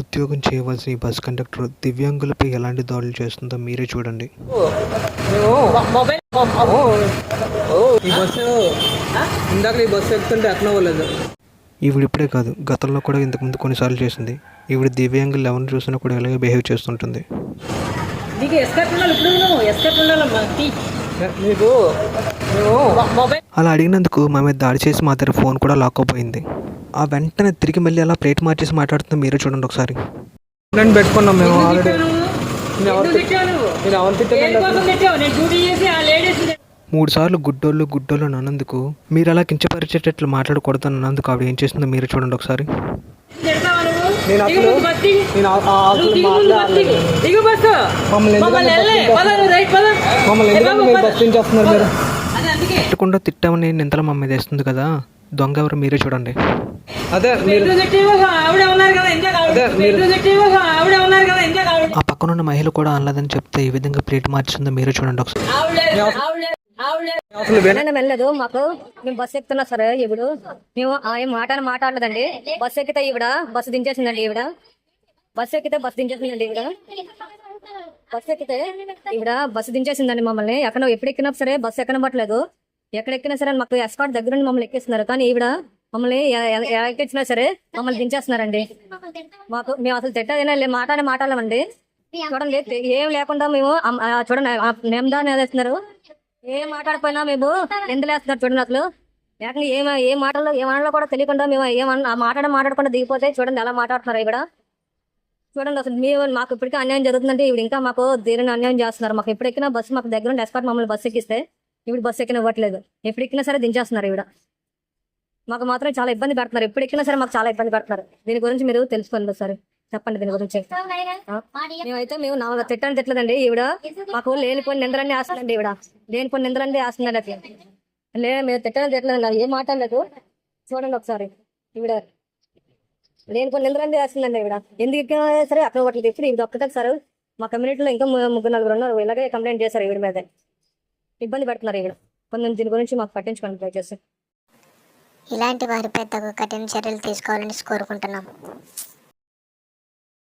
ఉద్యోగం చేయవలసిన ఈ బస్ కండక్టర్ దివ్యాంగులపై ఎలాంటి దాడులు చేస్తుందో మీరే చూడండి. ఈ బస్సు ఇందాక ఈ బస్సు ఎక్కుతుంటే ఈవిడ ఇప్పుడే కాదు గతంలో కూడా ఇంతకుముందు కొన్నిసార్లు చేసింది. ఈవిడ దివ్యాంగులు ఎవరిని చూసినా కూడా ఇలాగే బిహేవ్ చేస్తుంటుంది. అలా అడిగినందుకు మా మీద దాడి చేసి మా దగ్గర ఫోన్ కూడా లాక్కోపోయింది. ఆ వెంటనే తిరిగి మళ్ళీ అలా ప్లేట్ మార్చేసి మాట్లాడుతుందో మీరే చూడండి ఒకసారి. నేను పెట్టుకున్నాం మేము ఆల్రెడీ మూడు సార్లు గుడ్డోళ్ళు గుడ్డోళ్ళు అని అన్నందుకు మీరు అలా కించపరిచేటట్లు మాట్లాడకూడదు అని అన్నందుకు ఆవిడ ఏం చేస్తుందో మీరే చూడండి ఒకసారి? నేను అసలు-. నేను అసలు. మమ్మల్ని బస్సు చేస్తున్నారు మీరు అదే అందుకే. తిట్టకుండా తిట్టామని నింతలు మా మీద వేస్తుంది కదా. దొంగ ఎవరు మీరే చూడండి. అదే. ఆ పక్కనున్న మహిళ కూడా అనలేదని చెప్తే ఈ విధంగా ప్లేట్ మార్చిందో మీరే చూడండి ఒకసారి. వెళ్ళలేదు మాకు మేము బస్సు ఎక్కుతున్నా సరే ఇప్పుడు. మేము ఆయన మాట అని మాట్లాడలేదండి బస్సు ఎక్కితే ఈవిడ బస్సు దించేసిందండి ఈవిడ. బస్సు ఎక్కితే బస్సు దించేసిందండి ఈవిడ. బస్సు ఎక్కితే ఈవిడ బస్సు దించేసిందండి మమ్మల్ని. ఎక్కడ ఎప్పుడు ఎక్కినా సరే బస్సు ఎక్కనబట్టలేదు. ఎక్కడెక్కినా సరే మాకు ఎస్కాట్ దగ్గర నుండి మమ్మల్ని ఎక్కిస్తున్నారు. కానీ ఈవిడ మమ్మల్ని ఎక్కించినా సరే మమ్మల్ని దించేస్తున్నారండి. మాకు మేము అసలు తిట్టదైనా మాట అని మాట్లాడమండి. చూడండి ఏం లేకుండా మేము అమ్- ఆ చూడండి నెమ్దా వేస్తున్నారు ఏం మాట్లాడిపోయినా మేము నిందలేస్తున్నారు చూడండి అసలు. లేకుండా ఏం ఏ మాటల్లో ఏమన్నా కూడా తెలియకుండా మేము ఏమన్నా మాట్లాడ మాట్లాడకుండా దిగిపోతే చూడండి ఎలా మాట్లాడుతున్నారు ఇక్కడ చూడండి అసలు మేము మాకు ఇప్పటికీ అన్యాయం జరుగుతుందంటే ఇప్పుడు ఇంకా మాకు తీరని అన్యాయం చేస్తున్నారు? మాకు ఎప్పుడెక్కినా బస్సు మాకు దగ్గర ఉండి ఎస్కాట్ మమ్మల్ని బస్సు ఎక్కిస్తే ఇప్పుడు బస్సు ఎక్కిన ఇవ్వట్లేదు. ఎప్పుడు ఎక్కినా సరే దించేస్తున్నారు ఈవిడ. మాకు మాత్రం చాలా ఇబ్బంది పెడుతున్నారు. ఎప్పుడు ఎక్కినా సరే మాకు చాలా ఇబ్బంది పెడుతున్నారు. దీని గురించి మీరు తెలుసుకోండి ఒకసారి చెప్పండి దీని గురించి? మేమైతే మేము నా తిట్టని తిట్టలేదండి ఈవిడ. మాకు లేనిపోయిన నిందలన్నీ ఆస్తుందండి ఈవిడ. లేనిపోయిన నిందలన్నీ ఆస్తుందండి అట్లా. లే మేము తిట్టని తిట్టలేదు ఏం మాట్లాడలేదు చూడండి ఒకసారి. ఈవిడ లేనిపోయిన నిందలన్నీ ఆస్తుందండి ఈవిడ. ఎందుకు సరే అక్కడ ఒకటి ఇప్పుడు ఇది ఒక్కటే సార్. మా కమ్యూనిటీలో ఇంకా ముగ్గురు నలుగురు ఉన్నారు. ఇలాగే కంప్లైంట్ చేశారు ఈవిడ మీద. ఇబ్బంది పెడుతున్నారు ఇక్కడ కొంచెం దీని గురించి మాకు పట్టించుకోండి దయచేసి. ఇలాంటి వారిపై తగు కఠిన చర్యలు తీసుకోవాలని కోరుకుంటున్నాం.